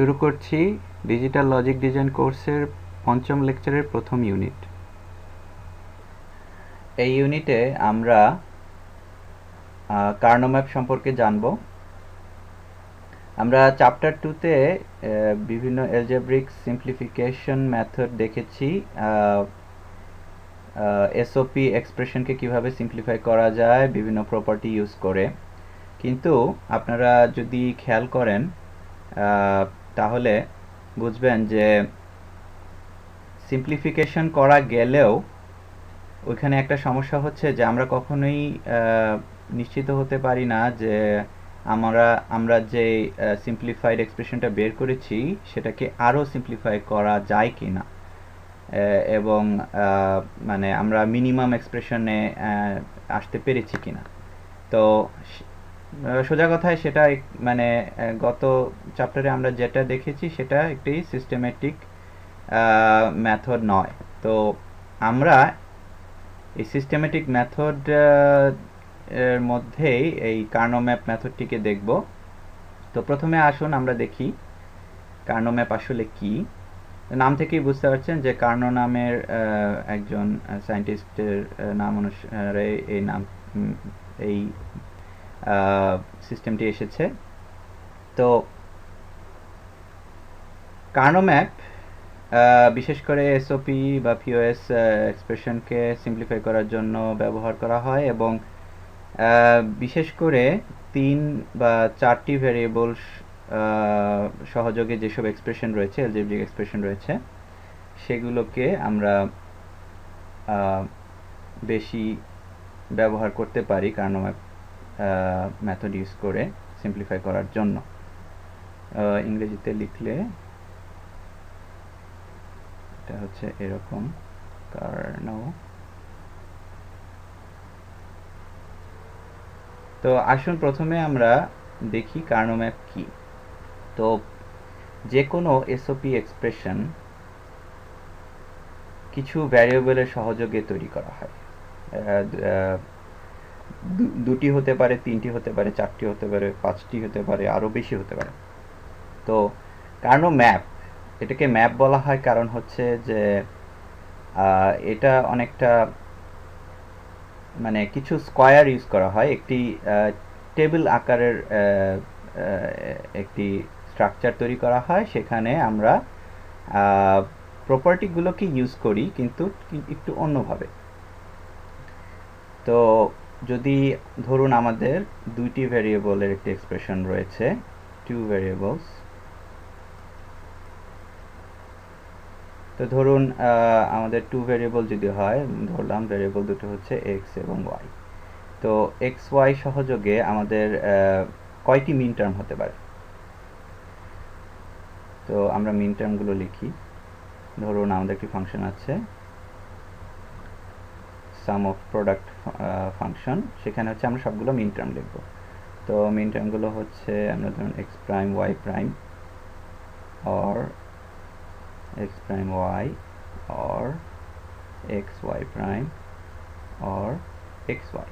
শুরু করছি digital logic design কোর্সের পঞ্চম লেকচারের প্রথম ইউনিট এই ইউনিটে আমরা কার্নোম্যাপ সম্পর্কে জানব। আমরা চ্যাপ্টার টুতে বিভিন্ন এলজেব্রিক সিম্পলিফিকেশন মেথড দেখেছি এসওপি এক্সপ্রেশনকে কীভাবে সিম্পলিফাই করা যায়, বিভিন্ন প্রপার্টি ইউজ করে। কিন্তু আপনারা যদি খেয়াল করেন তাহলে বুঝবেন যে সিম্পলিফিকেশন করা গেলেও ওইখানে একটা সমস্যা হচ্ছে যে আমরা কখনোই নিশ্চিত হতে পারি না যে আমরা আমরা যে সিম্পলিফাইড এক্সপ্রেশনটা বের করেছি সেটাকে আরও সিম্পলিফাই করা যায় কি না এবং মানে আমরা মিনিমাম এক্সপ্রেশনে আসতে পেরেছি কিনা। তো সোজা কথায় সেটা মানে গত চ্যাপ্টারে আমরা যেটা দেখেছি সেটা একটি সিস্টেমেটিক মেথড নয়। তো আমরা এই সিস্টেমেটিক মেথড এর মধ্যেই এই কার্নো কার্নোম্যাপ মেথডটিকে দেখব। তো প্রথমে আসুন আমরা দেখি কার্নোম্যাপ আসলে কি। নাম থেকেই বুঝতে পারছেন যে কার্নো নামের একজন সায়েন্টিস্টের নাম অনুসারে এই নাম এই সিস্টেমটি এসেছে। তো কার্নোম্যাপ বিশেষ করে এসওপি বা পিওএস এক্সপ্রেশনকে সিম্পলিফাই করার জন্য ব্যবহার করা হয় এবং বিশেষ করে তিন বা চারটি ভেরিয়েবল সহযোগে যেসব এক্সপ্রেশন রয়েছে এলজেব্রিক এক্সপ্রেশন রয়েছে, সেগুলোকে আমরা বেশি ব্যবহার করতে পারি কারণ মেথড ইউজ করে সিম্পলিফাই করার জন্য। ইংরেজিতে লিখলে এটা হচ্ছে এরকম কারণ তো আসুন প্রথমে আমরা দেখি কার্নোম্যাপ কি। তো যে কোনো এসওপি এক্সপ্রেশন কিছু ভ্যারিয়েবলের সহযোগে তৈরি করা হয়। দুটি হতে পারে, তিনটি হতে পারে, চারটি হতে পারে, পাঁচটি হতে পারে আরও বেশি হতে পারে। তো কার্নো ম্যাপ এটাকে ম্যাপ বলা হয় কারণ হচ্ছে যে এটা অনেকটা মানে কিছু স্কোয়ার ইউজ করা হয়, একটি টেবিল আকারের একটি স্ট্রাকচার তৈরি করা হয়। সেখানে আমরা প্রপার্টিগুলোকে ইউজ করি, কিন্তু একটু অন্যভাবে। তো যদি ধরুন আমাদের দুইটি ভ্যারিয়েবলের একটি এক্সপ্রেশন রয়েছে টু ভ্যারিয়েবলস তো ধরুন আমাদের টু ভ্যারিয়েবল যদি হয় ধরলাম ভ্যারিয়েবল দুটো হচ্ছে এক্স এবং ওয়াই তো এক্স ওয়াই সহযোগে আমাদের কয়টি মিন টার্ম হতে পারে? তো আমরা মিন টার্মগুলো লিখি। ধরুন, আমাদের একটি ফাংশন আছে সাম অফ প্রোডাক্ট ফাংশন সেখানে হচ্ছে আমরা সবগুলো মিন টার্ম লিখব। তো মিন টার্মগুলো হচ্ছে, আমরা ধরুন x prime y prime or x prime, y, or prime or or xy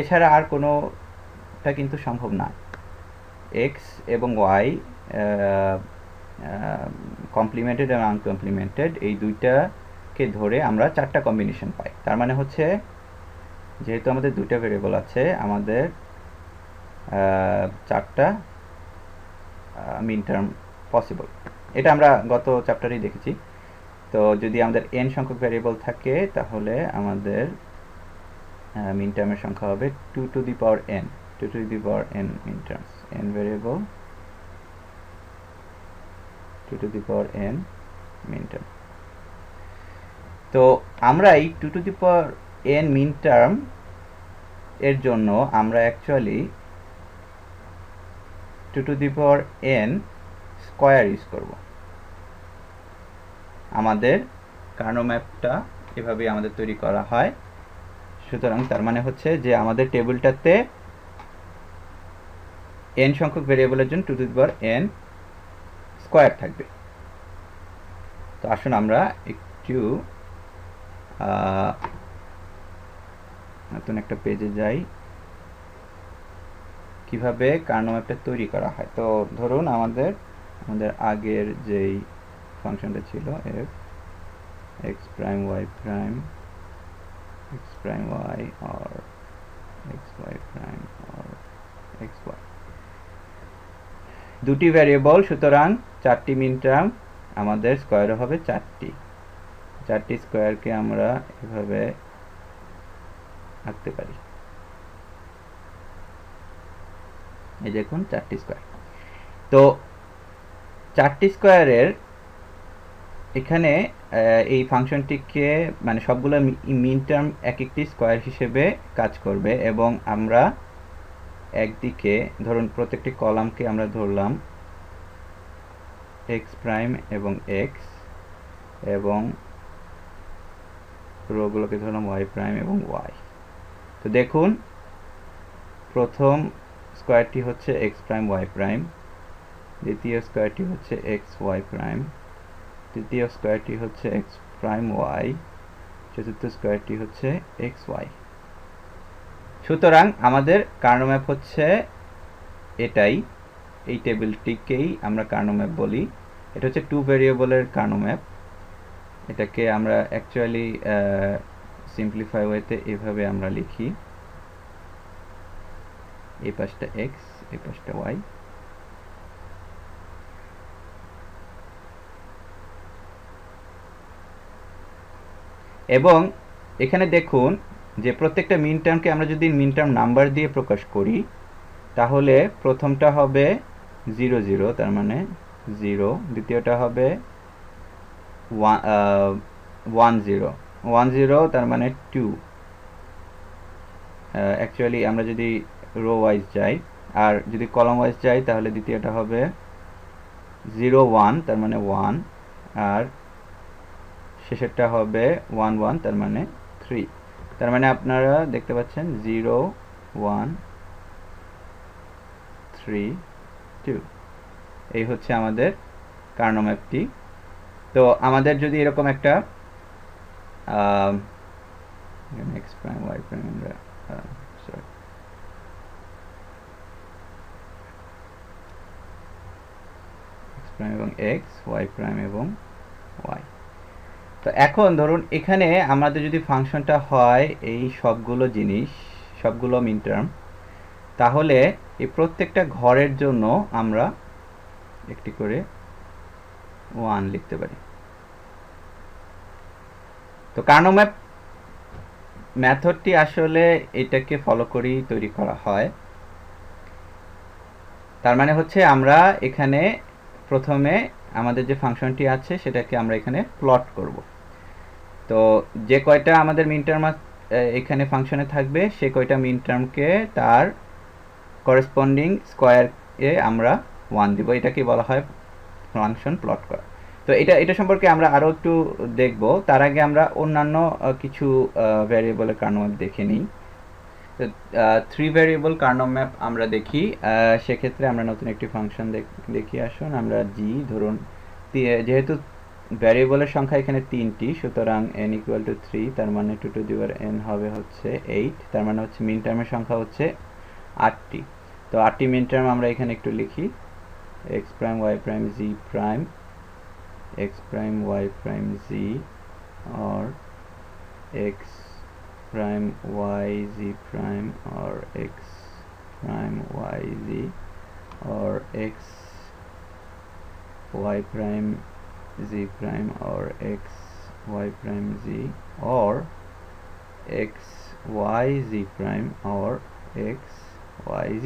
এছাড়া আর কোনোটা কিন্তু সম্ভব না। x এবং y কমপ্লিমেন্টেড এবং আনকমপ্লিমেন্টেড এই দুইটাকে ধরে আমরা চারটা কম্বিনেশন পাই। তার মানে হচ্ছে, যেহেতু আমাদের দুইটা ভেরিয়েবল আছে, আমাদের চারটা মিন টার্ম পসিবল এটা আমরা গত চ্যাপ্টারেই দেখেছি। তো যদি আমাদের এন সংখ্যক ভ্যারিয়েবল থাকে, তাহলে আমাদের মিন টার্মের সংখ্যা হবে two to the power n two to the power n min terms n variable two to the power n min term তো আমরা এই two to the power n min term এর জন্য আমরা actually two to the power n square use করব। আমাদের কার্নোম্যাপটা এভাবেই আমাদের তৈরি করা হয়। সুতরাং তার মানে হচ্ছে যে আমাদের টেবিলটাতে এন সংখ্যক ভেরিয়েবলের জন্য two to the power n square থাকবে। তো আসুন আমরা একটু নতুন একটা পেজে যাই। কীভাবে কার্নো ম্যাপটা তৈরি করা হয়? তো ধরুন আমাদের আমাদের আগের যেই ফাংশনটা ছিল f x prime y prime x prime y আর এক্স ওয়াই প্রাইম আর এক্স ওয়াই দুটি ভ্যারিয়েবল সুতরাং চারটি মিন টার্ম আমাদের স্কোয়ারে হবে চারটি। চারটি স্কোয়ারকে আমরা এভাবে আঁকতে পারি। এই দেখুন, চারটি স্কোয়ার। তো চারটি স্কোয়ারের এখানে এই ফাংশনটিকে মানে সবগুলো মিন টার্ম এক একটি স্কোয়ার হিসেবে কাজ করবে এবং আমরা একদিকে, ধরুন প্রত্যেকটি কলামকে আমরা ধরলাম এক্স প্রাইম এবং এক্স এবং রোগুলোকে ধরলাম ওয়াই প্রাইম এবং ওয়াই তো দেখুন, প্রথম স্কোয়ারটি হচ্ছে এক্স প্রাইম ওয়াই প্রাইম দ্বিতীয় স্কোয়ারটি হচ্ছে এক্স ওয়াই প্রাইম তৃতীয় স্কোয়ারটি হচ্ছে এক্স প্রাইম ওয়াই চতুর্থ স্কোয়ারটি হচ্ছে এক্স ওয়াই সুতরাং আমাদের কার্নোম্যাপ হচ্ছে এটাই, এই টেবিলটিকেই আমরা কার্নোম্যাপ বলি। এটা হচ্ছে টু ভেরিয়েবলের কার্নোম্যাপ এটাকে আমরা অ্যাকচুয়ালি সিম্পলিফাই ওয়েতে এভাবে আমরা লিখি। এই পাশটা এক্স এই পাশটা ওয়াই এবং এখানে দেখুন যে প্রত্যেকটা মিন টার্মকে আমরা যদি মিন টার্ম নাম্বার দিয়ে প্রকাশ করি, তাহলে প্রথমটা হবে জিরো জিরো তার মানে জিরো দ্বিতীয়টা হবে ওয়ান জিরো। ওয়ান জিরো তার মানে টু। অ্যাকচুয়ালি আমরা যদি রো ওয়াইজ যাই, আর যদি কলম ওয়াইজ যাই, তাহলে দ্বিতীয়টা হবে জিরো ওয়ান তার মানে ওয়ান আর শেষেরটা হবে ওয়ান ওয়ান তার মানে থ্রি তার মানে আপনারা দেখতে পাচ্ছেন জিরো ওয়ান থ্রি টু এই হচ্ছে আমাদের কার্নোম্যাপটি। তো আমাদের যদি এরকম একটা তো এখন ধরুন এখানে আমাদের যদি ফাংশনটা হয় এই সবগুলো জিনিস, সবগুলো মিনটার্ম তাহলে এই প্রত্যেকটা ঘরের জন্য আমরা একটি করে ওয়ান লিখতে পারি। তো কার্নোম্যাপ মেথডটি আসলে এটাকে ফলো করেই তৈরি করা হয়। তার মানে হচ্ছে আমরা এখানে প্রথমে আমাদের যে ফাংশনটি আছে সেটাকে আমরা এখানে প্লট করব। তো যে কয়টা আমাদের মিন টার্ম এখানে ফাংশনে থাকবে, সে কয়টা মিন টার্মকে তার করেসপন্ডিং স্কোয়ারে আমরা ওয়ান দিব। এটাকে বলা হয় ফাংশন প্লট করা। তো এটা এটা সম্পর্কে আমরা আরও একটু দেখব। তার আগে আমরা অন্যান্য কিছু ভ্যারিয়েবলের কার্নোম্যাপ দেখে নিই। থ্রি ভ্যারিয়েবল কার্নোম্যাপ আমরা দেখি। সেক্ষেত্রে আমরা নতুন একটি ফাংশন দেখি আসুন। আমরা জি ধরুন যেহেতু ভ্যারিয়েবলের সংখ্যা এখানে তিনটি, সুতরাং এন ইকুয়াল টু থ্রি তার মানে টু টু দিওয়ার এন হবে হচ্ছে এইট তার মানে হচ্ছে মিন টার্মের সংখ্যা হচ্ছে আটটি। তো আটটি মিন টার্ম আমরা এখানে একটু লিখি। x prime y prime z prime x prime y prime z or x prime y z prime or x prime y z or x y prime z prime or x y prime z or x y z prime or x y z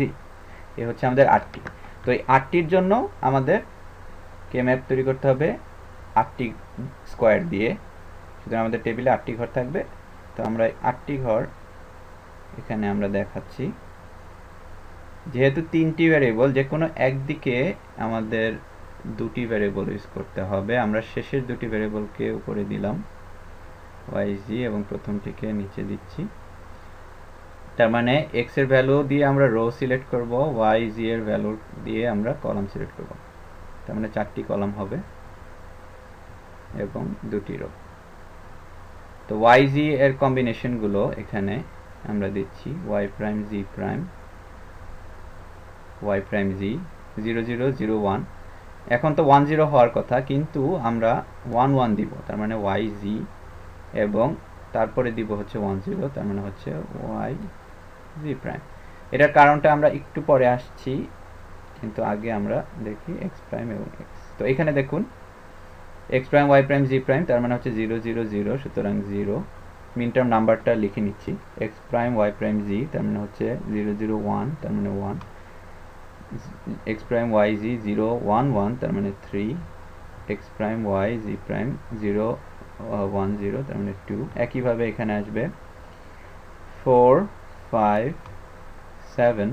এ হচ্ছে আমাদের আটটি তো এই আটটির জন্য আমাদের কে map তৈরি করতে হবে আটটি স্কোয়ার দিয়ে। সুতরাং আমাদের টেবিলে আটটি ঘর থাকবে। তো আমরা আটটি ঘর এখানে আমরা দেখাচ্ছি। যেহেতু তিনটি ভ্যারিয়েবল যে কোনো একদিকে আমাদের দুটি ভ্যারিয়েবল ইউজ করতে হবে। আমরা শেষের দুটি ভ্যারিয়েবলকে উপরে দিলাম ওয়াইজি এবং প্রথমটিকে নিচে দিচ্ছি। তার মানে এক্সের ভ্যালু দিয়ে আমরা রো সিলেক্ট করব ওয়াই জি এর ভ্যালু দিয়ে আমরা কলাম সিলেক্ট করব। তার মানে চারটি কলাম হবে এবং দুটি রো তো ওয়াই জি এর কম্বিনেশনগুলো এখানে আমরা দিচ্ছি y prime z prime y prime z zero zero zero one এখন তো ওয়ান জিরো হওয়ার কথা, কিন্তু আমরা ওয়ান ওয়ান দিব, তার মানে ওয়াই জি এবং তারপরে দিব হচ্ছে ওয়ান জিরো তার মানে হচ্ছে ওয়াই জি প্রাইম এটার কারণটা আমরা একটু পরে আসছি, কিন্তু আগে আমরা দেখি এক্স প্রাইম এবং এক্স তো এখানে দেখুন x prime y prime z prime তার মানে হচ্ছে জিরো জিরো জিরো সুতরাং জিরো মিন টার্ম নাম্বারটা লিখে নিচ্ছি। X prime y prime z তার মানে হচ্ছে জিরো জিরো ওয়ান তার মানে one x prime y z zero one one তার মানে three x prime y z prime zero one zero তার মানে টু একইভাবে এখানে আসবে। ফোর ফাইভ সেভেন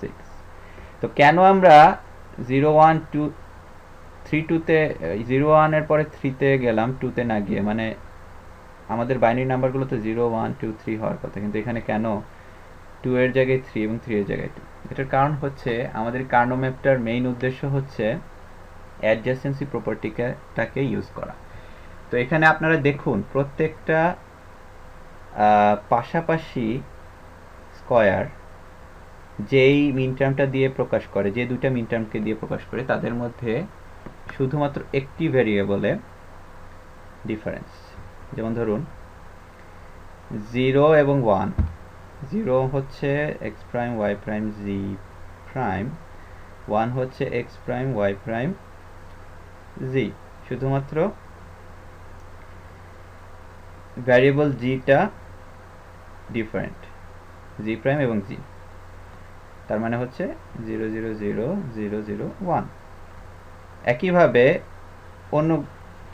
সিক্স তো কেন আমরা জিরো ওয়ান টু থ্রি টুতে জিরো ওয়ানের পরে থ্রিতে গেলাম টুতে না গিয়ে? মানে আমাদের বাইনারি নাম্বারগুলো তো জিরো ওয়ান টু থ্রি হওয়ার কথা, কিন্তু এখানে কেন? টু এর জায়গায় থ্রি এবং থ্রি এর জায়গায় টু এটার কারণ হচ্ছে আমাদের কার্নো ম্যাপটার মেইন উদ্দেশ্য হচ্ছে অ্যাডজাসেন্সি প্রপার্টিটাকে ইউজ করা। তো এখানে আপনারা দেখুন, প্রত্যেকটা পাশাপাশি স্কয়ার, যেই মিন টার্মটা দিয়ে প্রকাশ করে, যে দুইটা মিন টার্মকে দিয়ে প্রকাশ করে, তাদের মধ্যে শুধুমাত্র একটি ভেরিয়েবলে ডিফারেন্স। যেমন ধরুন, জিরো এবং ওয়ান, জিরো হচ্ছে x prime, y prime, z prime, one হচ্ছে x prime, y prime, z. শুধুমাত্র ভ্যারিয়েবল জিটা ডিফারেন্ট। জি প্রাইম এবং জি তার মানে হচ্ছে zero zero zero zero zero one একইভাবে অন্য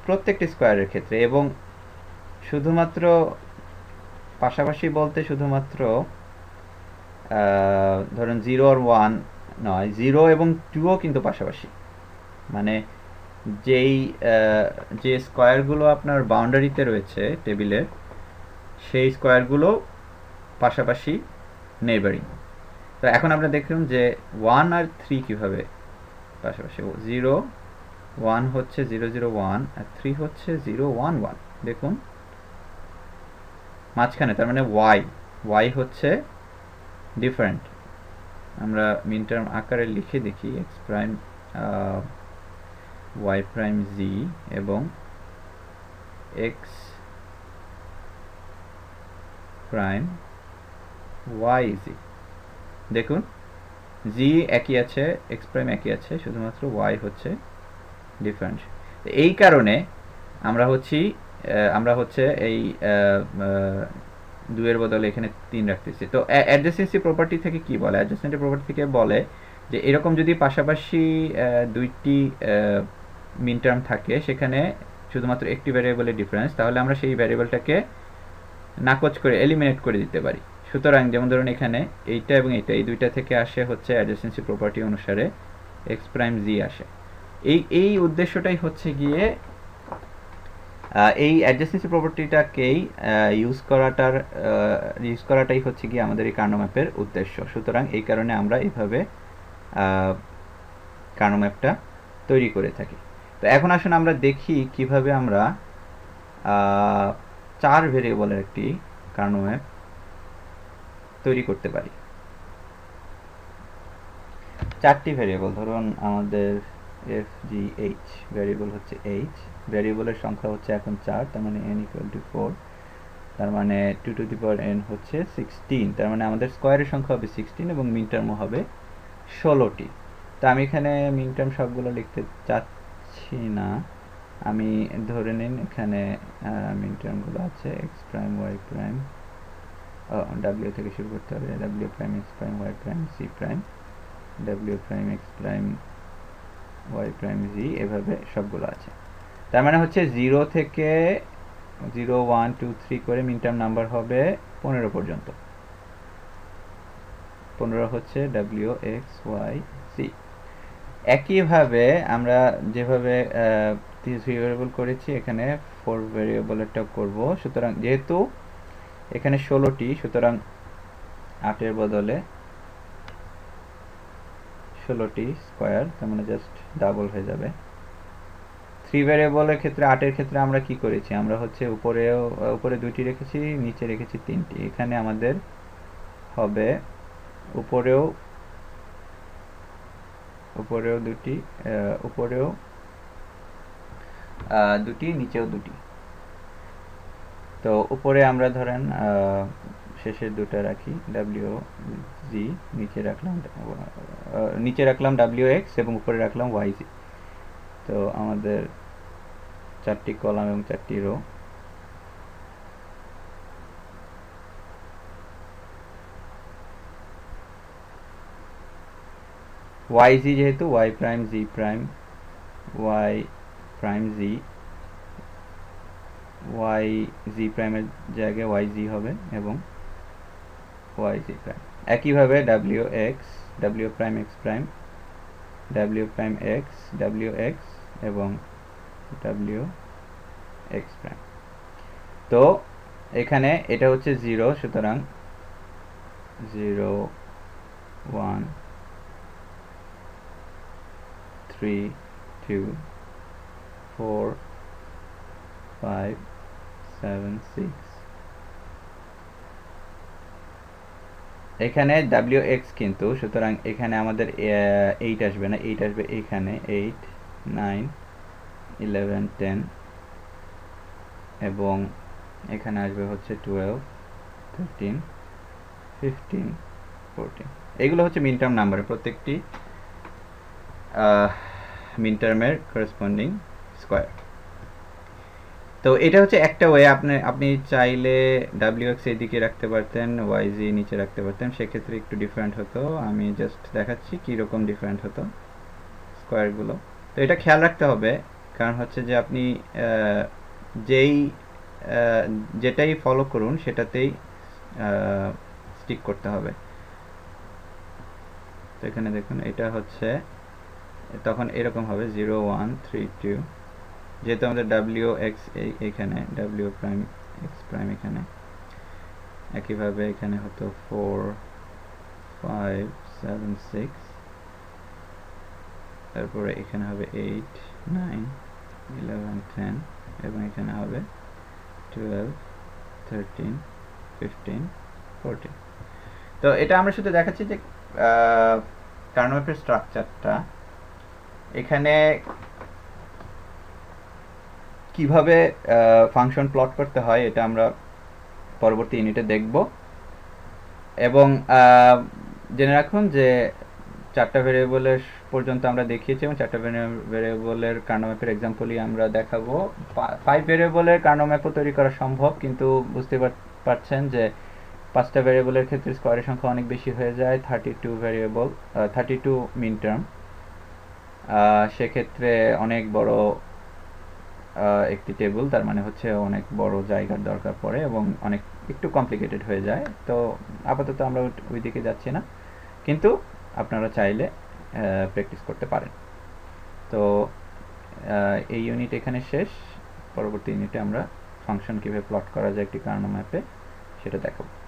প্রত্যেকটি স্কোয়ারের ক্ষেত্রে এবং শুধুমাত্র পাশাপাশি বলতে শুধুমাত্র ধরুন জিরো আর ওয়ান নয় জিরো এবং টুও কিন্তু পাশাপাশি। মানে যেই যে স্কোয়ারগুলো আপনার বাউন্ডারিতে রয়েছে টেবিলের সেই স্কোয়ারগুলো পাশাপাশি নেইবারিং তো এখন আমরা দেখুন যে ওয়ান আর থ্রি কীভাবে পাশাপাশি জিরো ওয়ান হচ্ছে জিরো জিরো ওয়ান আর থ্রি হচ্ছে জিরো ওয়ান ওয়ান দেখুন। মাঝখানে, তার মানে ওয়াই ওয়াই হচ্ছে ডিফারেন্ট আমরা মিন টার্ম আকারে লিখে দেখি x prime y prime z এবং এক্স প্রাইম ওয়াই জি দেখুন জি একই আছে এক্স প্রাইম একই আছে, শুধুমাত্র ওয়াই হচ্ছে ডিফারেন্ট এই কারণে আমরা হচ্ছি আমরা হচ্ছে এই দুয়ের বদলে এখানে তিন রাখতেছি। তো অ্যাডজাসেন্সি প্রপার্টি থেকে কি বলে? অ্যাডজাসেন্সি প্রপার্টি থেকে বলে যে এরকম যদি পাশাপাশি দুইটি মিন টার্ম থাকে, সেখানে শুধুমাত্র একটি ভ্যারিয়েবলের ডিফারেন্স তাহলে আমরা সেই ভ্যারিয়েবলটাকে নাকচ করে এলিমিনেট করে দিতে পারি। সুতরাং যেমন ধরুন এখানে এইটা এবং এইটা, এই দুইটা থেকে আসে হচ্ছে অ্যাডজাসেন্সি প্রপার্টি অনুসারে এক্স প্রাইম জি আসে। এই এই উদ্দেশ্যটাই হচ্ছে গিয়ে এই অ্যাডজাসেন্সি প্রপার্টিটাকেই ইউজ করাটার ইউজ করাটাই হচ্ছে গিয়ে আমাদের এই কার্নো ম্যাপের উদ্দেশ্য। সুতরাং এই কারণে আমরা এইভাবে কার্নো ম্যাপটা তৈরি করে থাকি। তো এখন আসুন আমরা দেখি কীভাবে আমরা চার ভেরিয়েবলের একটি কার্নো ম্যাপ তৈরি করতে পারি। চারটি ভেরিয়েবল ধরুন আমাদের এফ জি এইচ ভ্যারিয়েবল হচ্ছে এইচ ভ্যারিয়েবলের সংখ্যা হচ্ছে এখন চার, তার মানে এন ইকুয়াল টু ফোর তার মানে two to the power n হচ্ছে সিক্সটিন তার মানে আমাদের স্কোয়ারের সংখ্যা হবে সিক্সটিন এবং মিন টার্মও হবে ষোলোটি। তো আমি এখানে মিন টার্ম সবগুলো লিখতে চাচ্ছি না। আমি ধরে নিন এখানে মিন টার্মগুলো আছে X prime Y prime W থেকে শুরু করতে হবে W prime X prime Y prime C prime W prime X prime Y prime G এভাবে সবগুলো আছে। তার মানে হচ্ছে জিরো থেকে জিরো ওয়ান টু থ্রি করে মিনটার্ম নাম্বার হবে পনেরো পর্যন্ত। পনেরো হচ্ছে ডাব্লিউ এক্স ওয়াই সি একইভাবে আমরা যেভাবে থ্রি ভেরিয়েবল করেছি, এখানে ফোর ভেরিয়েবলেরটাও করব। সুতরাং যেহেতু এখানে ষোলোটি, সুতরাং আটের বদলে ষোলোটি স্কোয়ার, তার মানে জাস্ট ডাবল হয়ে যাবে। থ্রি ভ্যারিয়েবলের ক্ষেত্রে, আটের ক্ষেত্রে আমরা কি করেছি? আমরা হচ্ছে উপরেও উপরে দুইটি রেখেছি, নিচে রেখেছি তিনটি। এখানে আমাদের হবে উপরেও উপরেও দুটি উপরেও দুটি, নিচেও দুটি। তো উপরে আমরা ধরেন শেষের দুটো রাখি ডাব্লিউ জি নিচে রাখলাম নিচে রাখলাম ডাব্লিউ এক্স এবং উপরে রাখলাম ওয়াই জি তো আমাদের চারটি কলাম এবং চারটি রো। ওয়াই জি যেহেতু Y prime G prime Y prime G Y G প্রাইমের জায়গায় ওয়াই জি হবে এবং ওয়াই জি প্রাইম একইভাবে W X W prime X prime W prime X W X এবং ডাব্লিউ এক্স প্রাইম তো এখানে এটা হচ্ছে জিরো সুতরাং zero one three two four five seven six এখানে ডাব্লিউ এক্স কিন্তু, সুতরাং এখানে আমাদের এইট আসবে না। এইট আসবে এখানে এইট নাইন ইলেভেন টেন এবং এখানে আসবে হচ্ছে টুয়েলভ থার্টিন ফিফটিন ফোরটিন এগুলো হচ্ছে মিন টার্ম নাম্বার প্রত্যেকটি মিন টার্মের করেসপন্ডিং স্কোয়ার তো এটা হচ্ছে একটা ওয়ে আপনি আপনি চাইলে ডাব্লিউ এক্স এদিকে রাখতে পারতেন ওয়াই জি নিচে রাখতে পারতেন, সেক্ষেত্রে একটু ডিফারেন্ট হতো। আমি জাস্ট দেখাচ্ছি কীরকম ডিফারেন্ট হতো স্কোয়ারগুলো তো এটা খেয়াল রাখতে হবে, কারণ হচ্ছে যে আপনি যেই যেটাই ফলো করুন, সেটাতেই স্টিক করতে হবে। তো এখানে দেখুন, এটা হচ্ছে, তখন এরকম হবে জিরো ওয়ান থ্রি টু যেহেতু আমাদের ডাব্লিউ এক্স এখানে ডাব্লিউ প্রাইম এক্স প্রাইম এখানে। একইভাবে এখানে হতো ফোর ফাইভ সেভেন সিক্স তারপরে এখানে হবে এইট নাইন ইলেভেন টেন এবং এখানে হবে টুয়েলভ থার্টিন ফিফটিন ফোরটিন তো এটা আমরা শুধু দেখাচ্ছি যে কার্নোমেপের স্ট্রাকচারটা এখানে কীভাবে ফাংশন প্লট করতে হয় এটা আমরা পরবর্তী ইউনিটে দেখব। এবং জেনে রাখুন যে চারটা ভেরিয়েবলের পর্যন্ত আমরা দেখিয়েছি এবং চারটা ভেরিয়েবলের কার্নোম্যাপের এক্সাম্পলই আমরা দেখাবো। ফাইভ ভেরিয়েবলের কার্নোম্যাপও তৈরি করা সম্ভব, কিন্তু বুঝতে পারছেন যে পাঁচটা ভেরিয়েবলের ক্ষেত্রে স্কোয়ারের সংখ্যা অনেক বেশি হয়ে যায় thirty two variable thirty two min term সেক্ষেত্রে অনেক বড় একটি টেবিল তার মানে হচ্ছে অনেক বড় জায়গার দরকার পড়ে এবং অনেক একটু কমপ্লিকেটেড হয়ে যায়। তো আপাতত আমরা ওই- দিকে যাচ্ছি না। কিন্তু আপনারা চাইলে প্র্যাকটিস করতে পারেন। তো এই ইউনিট এখানে শেষ। পরবর্তী ইউনিটে আমরা ফাংশন কীভাবে প্লট করা যায় একটি কার্নো ম্যাপে সেটা দেখাবো।